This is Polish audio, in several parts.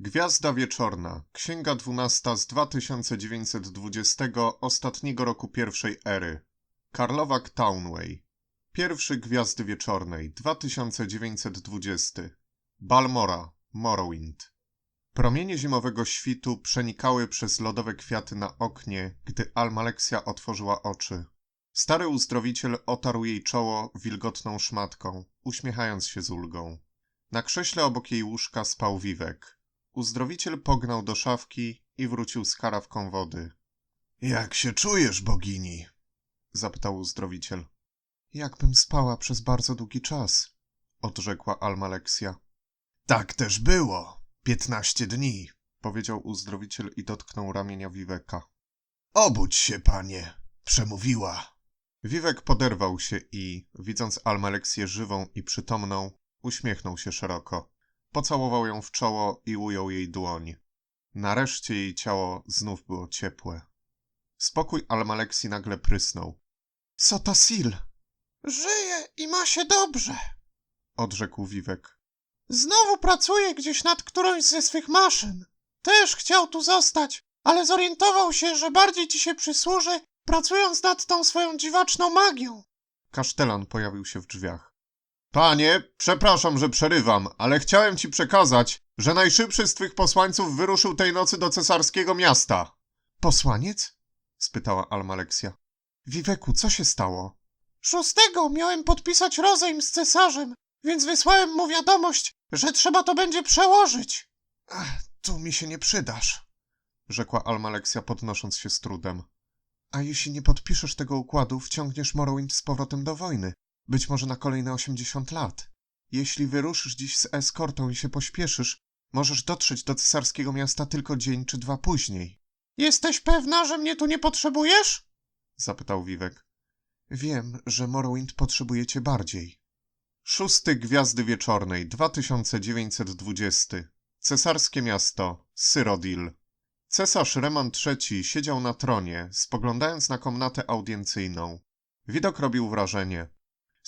Gwiazda Wieczorna, Księga dwunasta z 2920 ostatniego roku pierwszej ery. Karlowak Townway. Pierwszy Gwiazdy Wieczornej, 2920. Balmora, Morrowind. Promienie zimowego świtu przenikały przez lodowe kwiaty na oknie, gdy Almaleksia otworzyła oczy. Stary uzdrowiciel otarł jej czoło wilgotną szmatką, uśmiechając się z ulgą. Na krześle obok jej łóżka spał Wiwek. Uzdrowiciel pognał do szafki i wrócił z karawką wody. Jak się czujesz, bogini? Zapytał uzdrowiciel. Jakbym spała przez bardzo długi czas, odrzekła Almaleksia. Tak też było. Piętnaście dni. Powiedział uzdrowiciel i dotknął ramienia Wiweka. Obudź się, panie. Przemówiła. Wiwek poderwał się i, widząc Almaleksję żywą i przytomną, uśmiechnął się szeroko. Pocałował ją w czoło i ujął jej dłoń. Nareszcie jej ciało znów było ciepłe. Spokój Almaleksji nagle prysnął. Sotasil! Żyje i ma się dobrze. odrzekł Wiwek. Znowu pracuje gdzieś nad którąś ze swych maszyn. Też chciał tu zostać, ale zorientował się, że bardziej ci się przysłuży, pracując nad tą swoją dziwaczną magią. Kasztelan pojawił się w drzwiach. Panie, przepraszam, że przerywam, ale chciałem ci przekazać, że najszybszy z twych posłańców wyruszył tej nocy do cesarskiego miasta. Posłaniec? spytała Almaleksia. Wiweku, co się stało? Szóstego miałem podpisać rozejm z cesarzem, więc wysłałem mu wiadomość, że trzeba to będzie przełożyć. Ach, tu mi się nie przydasz. rzekła Almaleksia podnosząc się z trudem. A jeśli nie podpiszesz tego układu, wciągniesz Morrowind z powrotem do wojny, być może na kolejne 80 lat. Jeśli wyruszysz dziś z eskortą i się pośpieszysz, możesz dotrzeć do cesarskiego miasta tylko dzień czy dwa później. Jesteś pewna, że mnie tu nie potrzebujesz? zapytał Wiwek. Wiem, że Morrowind potrzebujecie bardziej. Szósty Gwiazdy Wieczornej, 2920. Cesarskie miasto, Syrodil. Cesarz Remon III siedział na tronie, spoglądając na komnatę audiencjną. Widok robił wrażenie.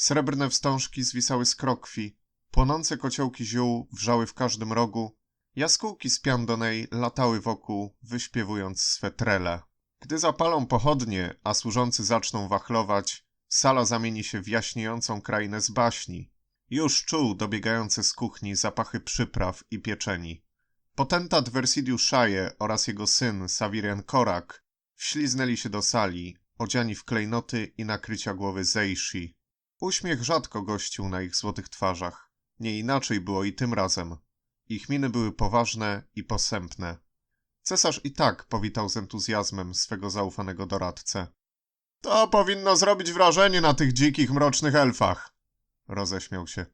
Srebrne wstążki zwisały z krokwi, płonące kociołki ziół wrzały w każdym rogu, jaskółki z piandonej latały wokół, wyśpiewując swe trele. Gdy zapalą pochodnie, a służący zaczną wachlować, sala zamieni się w jaśniejącą krainę z baśni. Już czuł dobiegające z kuchni zapachy przypraw i pieczeni. Potentat Versidius Shaje oraz jego syn Savirian Korak wśliznęli się do sali, odziani w klejnoty i nakrycia głowy Zeishi. Uśmiech rzadko gościł na ich złotych twarzach. Nie inaczej było i tym razem. Ich miny były poważne i posępne. Cesarz i tak powitał z entuzjazmem swego zaufanego doradcę. To powinno zrobić wrażenie na tych dzikich, mrocznych elfach. Roześmiał się.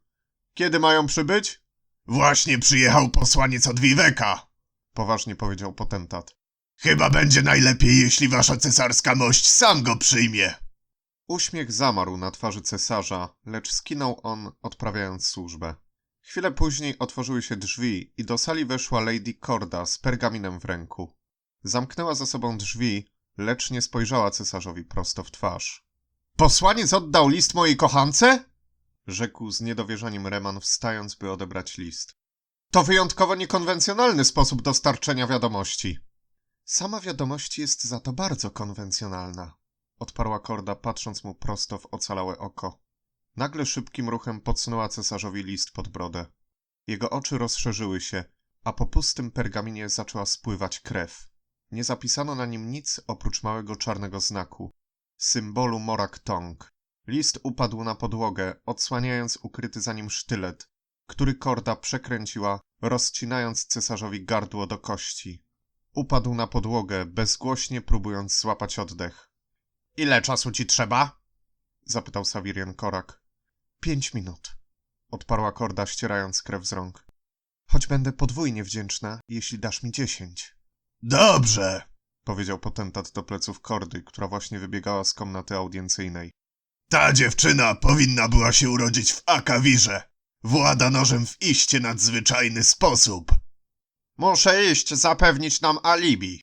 Kiedy mają przybyć? Właśnie przyjechał posłaniec od Wiweka. Poważnie powiedział potentat. Chyba będzie najlepiej, jeśli wasza cesarska mość sam go przyjmie. Uśmiech zamarł na twarzy cesarza, lecz skinął on, odprawiając służbę. Chwilę później otworzyły się drzwi i do sali weszła Lady Corda z pergaminem w ręku. Zamknęła za sobą drzwi, lecz nie spojrzała cesarzowi prosto w twarz. Posłaniec oddał list mojej kochance? Rzekł z niedowierzaniem Reman, wstając, by odebrać list. To wyjątkowo niekonwencjonalny sposób dostarczenia wiadomości. Sama wiadomość jest za to bardzo konwencjonalna, odparła Korda, patrząc mu prosto w ocalałe oko. Nagle szybkim ruchem podsunęła cesarzowi list pod brodę. Jego oczy rozszerzyły się, a po pustym pergaminie zaczęła spływać krew. Nie zapisano na nim nic oprócz małego czarnego znaku, symbolu Morak Tong. List upadł na podłogę, odsłaniając ukryty za nim sztylet, który Korda przekręciła, rozcinając cesarzowi gardło do kości. Upadł na podłogę, bezgłośnie próbując złapać oddech. Ile czasu ci trzeba? zapytał Savirian Korak. Pięć minut, odparła Korda, ścierając krew z rąk. Choć będę podwójnie wdzięczna, jeśli dasz mi dziesięć, Dobrze. powiedział potentat do pleców Kordy, która właśnie wybiegała z komnaty audiencjnej. Ta dziewczyna powinna była się urodzić w Akawirze. Włada nożem w iście nadzwyczajny sposób. Muszę iść zapewnić nam alibi,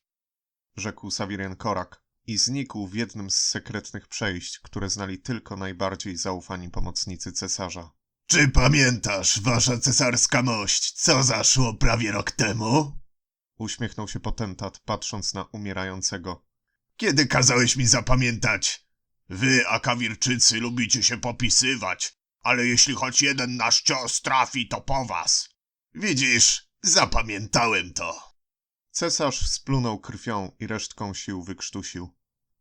rzekł Savirian Korak i znikł w jednym z sekretnych przejść, które znali tylko najbardziej zaufani pomocnicy cesarza. Czy pamiętasz, wasza cesarska mość, co zaszło prawie rok temu? Uśmiechnął się potentat, patrząc na umierającego. Kiedy kazałeś mi zapamiętać? Wy, akawirczycy, lubicie się popisywać, ale jeśli choć jeden nasz cios trafi, to po was. Widzisz, zapamiętałem to. Cesarz splunął krwią i resztką sił wykrztusił.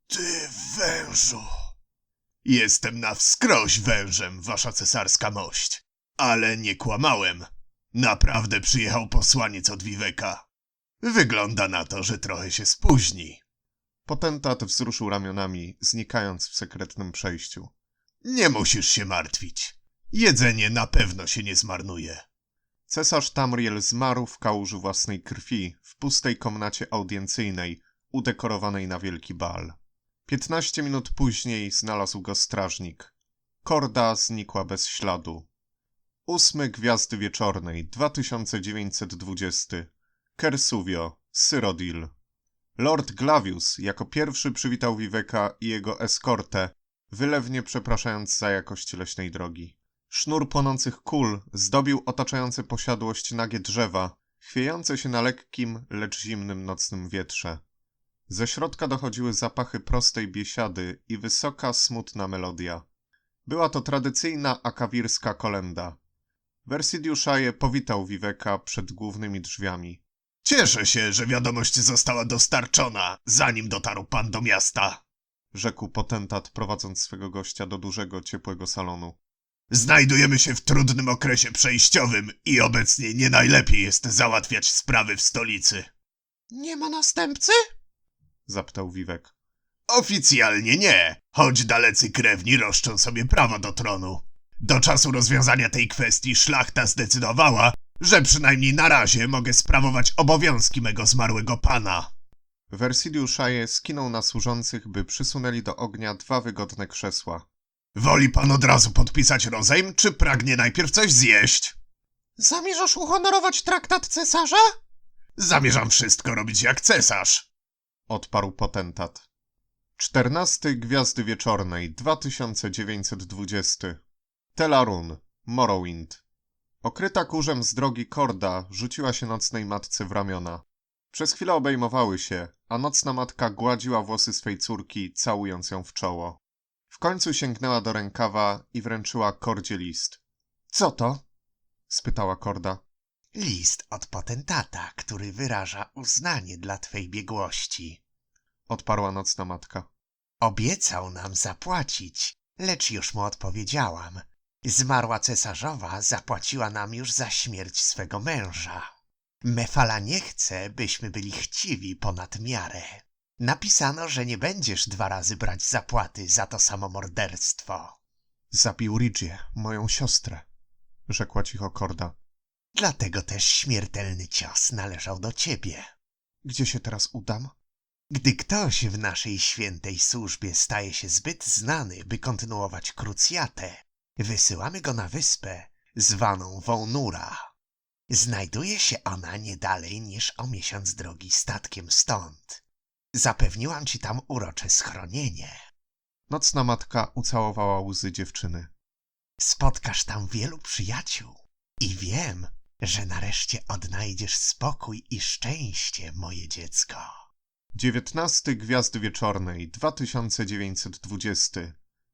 Ty wężu! Jestem na wskroś wężem, wasza cesarska mość. Ale nie kłamałem. Naprawdę przyjechał posłaniec od Wiweka. Wygląda na to, że trochę się spóźni. Potentat wzruszył ramionami, znikając w sekretnym przejściu. Nie musisz się martwić. Jedzenie na pewno się nie zmarnuje. Cesarz Tamriel zmarł w kałuży własnej krwi w pustej komnacie audiencyjnej, udekorowanej na wielki bal. Piętnaście minut później znalazł go strażnik. Korda znikła bez śladu. Ósmy Gwiazdy Wieczornej, 2920. Kersuvio, Syrodil. Lord Glavius jako pierwszy przywitał Viveka i jego eskortę, wylewnie przepraszając za jakość leśnej drogi. Sznur płonących kul zdobił otaczające posiadłość nagie drzewa, chwiejące się na lekkim, lecz zimnym nocnym wietrze. Ze środka dochodziły zapachy prostej biesiady i wysoka, smutna melodia. Była to tradycyjna akawirska kolenda. Wersidiuszaje powitał Viveka przed głównymi drzwiami. Cieszę się, że wiadomość została dostarczona, zanim dotarł pan do miasta. Rzekł potentat, prowadząc swego gościa do dużego, ciepłego salonu. Znajdujemy się w trudnym okresie przejściowym i obecnie nie najlepiej jest załatwiać sprawy w stolicy. Nie ma następcy? Zapytał Vivek. Oficjalnie nie, choć dalecy krewni roszczą sobie prawo do tronu. Do czasu rozwiązania tej kwestii szlachta zdecydowała, że przynajmniej na razie mogę sprawować obowiązki mego zmarłego pana. Wersidiuszaje skinął na służących, by przysunęli do ognia dwa wygodne krzesła. Woli pan od razu podpisać rozejm, czy pragnie najpierw coś zjeść? Zamierzasz uhonorować traktat cesarza? Zamierzam wszystko robić jak cesarz. Odparł potentat. 14 Gwiazdy Wieczornej 2920 Telarun, Morrowind Okryta kurzem z drogi Korda rzuciła się nocnej matce w ramiona. Przez chwilę obejmowały się, a nocna matka gładziła włosy swej córki, całując ją w czoło. W końcu sięgnęła do rękawa i wręczyła Kordzie list. Co to? spytała Korda. List od potentata, który wyraża uznanie dla twej biegłości. Odparła nocna matka. Obiecał nam zapłacić, lecz już mu odpowiedziałam. Zmarła cesarzowa zapłaciła nam już za śmierć swego męża. Mefala nie chce, byśmy byli chciwi ponad miarę. Napisano, że nie będziesz dwa razy brać zapłaty za to samo morderstwo. Zabił Ridzie, moją siostrę, rzekła cicho Korda. Dlatego też śmiertelny cios należał do ciebie. Gdzie się teraz udam? Gdy ktoś w naszej świętej służbie staje się zbyt znany, by kontynuować krucjatę, wysyłamy go na wyspę zwaną Wołnura. Znajduje się ona nie dalej niż o miesiąc drogi statkiem stąd. Zapewniłam ci tam urocze schronienie. Nocna matka ucałowała łzy dziewczyny. Spotkasz tam wielu przyjaciół i wiem, że nareszcie odnajdziesz spokój i szczęście, moje dziecko. 19 Gwiazdy Wieczornej 2920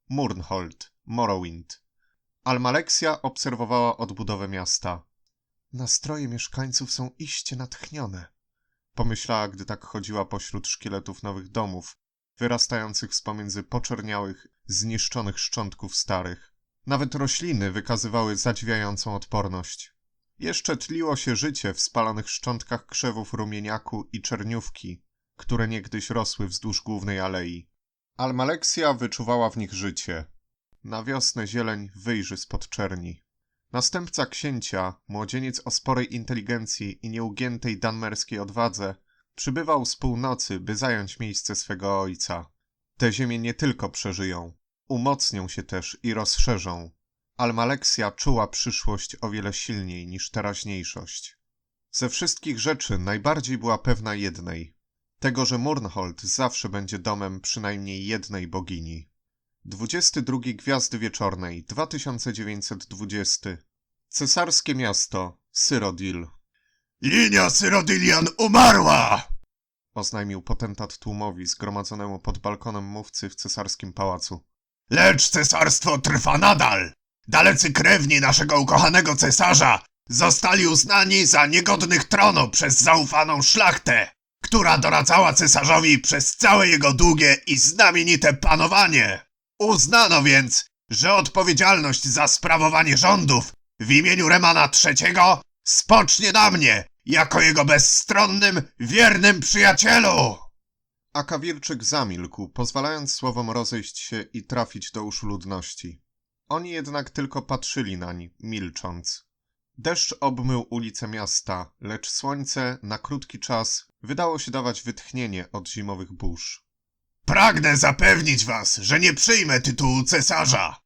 Murnhold, Morrowind Almalexia obserwowała odbudowę miasta. Nastroje mieszkańców są iście natchnione. Pomyślała, gdy tak chodziła pośród szkieletów nowych domów, wyrastających z pomiędzy poczerniałych, zniszczonych szczątków starych. Nawet rośliny wykazywały zadziwiającą odporność. Jeszcze tliło się życie w spalonych szczątkach krzewów rumieniaku i czerniówki, które niegdyś rosły wzdłuż głównej alei. Almalexia wyczuwała w nich życie. Na wiosnę zieleń wyjrzy spod czerni. Następca księcia, młodzieniec o sporej inteligencji i nieugiętej danmerskiej odwadze, przybywał z północy, by zająć miejsce swego ojca. Te ziemie nie tylko przeżyją, umocnią się też i rozszerzą. Almalexia czuła przyszłość o wiele silniej niż teraźniejszość. Ze wszystkich rzeczy najbardziej była pewna jednej – tego, że Murnhold zawsze będzie domem przynajmniej jednej bogini. 22 Gwiazdy Wieczornej 2920 Cesarskie miasto Syrodil Linia Syrodylian umarła! oznajmił potentat tłumowi zgromadzonemu pod balkonem mówcy w cesarskim pałacu. Lecz cesarstwo trwa nadal. Dalecy krewni naszego ukochanego cesarza zostali uznani za niegodnych tronu przez zaufaną szlachtę, która doradzała cesarzowi przez całe jego długie i znamienite panowanie. Uznano więc, że odpowiedzialność za sprawowanie rządów w imieniu Remana III spocznie na mnie, jako jego bezstronnym, wiernym przyjacielu. A Kawirczyk zamilkł, pozwalając słowom rozejść się i trafić do uszu ludności. Oni jednak tylko patrzyli nań, milcząc. Deszcz obmył ulice miasta, lecz słońce na krótki czas wydało się dawać wytchnienie od zimowych burz. Pragnę zapewnić was, że nie przyjmę tytułu cesarza.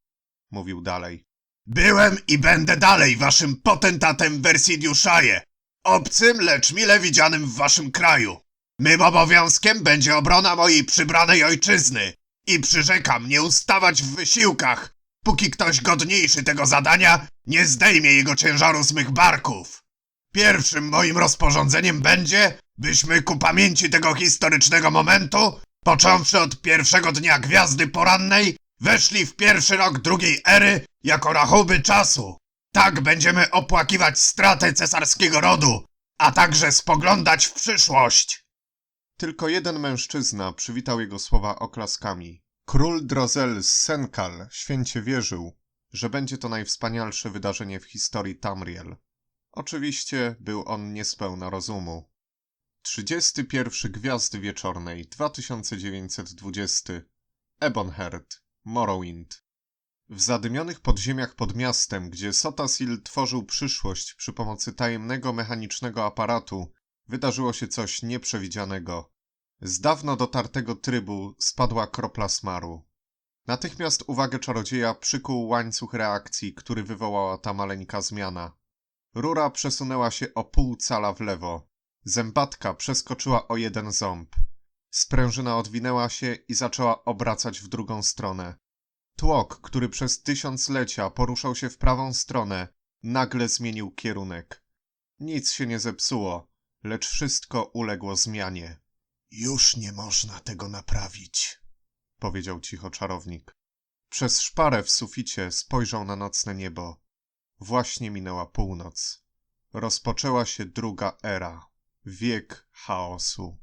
Mówił dalej. Byłem i będę dalej waszym potentatem Versidiuszaje, obcym, lecz mile widzianym w waszym kraju. Mym obowiązkiem będzie obrona mojej przybranej ojczyzny i przyrzekam nie ustawać w wysiłkach, póki ktoś godniejszy tego zadania nie zdejmie jego ciężaru z mych barków. Pierwszym moim rozporządzeniem będzie, byśmy ku pamięci tego historycznego momentu, począwszy od pierwszego dnia gwiazdy porannej, weszli w pierwszy rok drugiej ery jako rachuby czasu. Tak będziemy opłakiwać stratę cesarskiego rodu, a także spoglądać w przyszłość. Tylko jeden mężczyzna przywitał jego słowa oklaskami. Król Drozel z Senkal święcie wierzył, że będzie to najwspanialsze wydarzenie w historii Tamriel. Oczywiście był on niespełna rozumu. 31 Gwiazdy Wieczornej 2920 Ebonheart, Morrowind W zadymionych podziemiach pod miastem, gdzie Sotasil tworzył przyszłość przy pomocy tajemnego mechanicznego aparatu, wydarzyło się coś nieprzewidzianego. Z dawno dotartego trybu spadła kropla smaru. Natychmiast uwagę czarodzieja przykuł łańcuch reakcji, który wywołała ta maleńka zmiana. Rura przesunęła się o pół cala w lewo. Zębatka przeskoczyła o jeden ząb. Sprężyna odwinęła się i zaczęła obracać w drugą stronę. Tłok, który przez tysiąclecia poruszał się w prawą stronę, nagle zmienił kierunek. Nic się nie zepsuło, lecz wszystko uległo zmianie. Już nie można tego naprawić. powiedział cicho czarownik. Przez szparę w suficie spojrzał na nocne niebo. Właśnie minęła północ. Rozpoczęła się druga era. Wiek chaosu.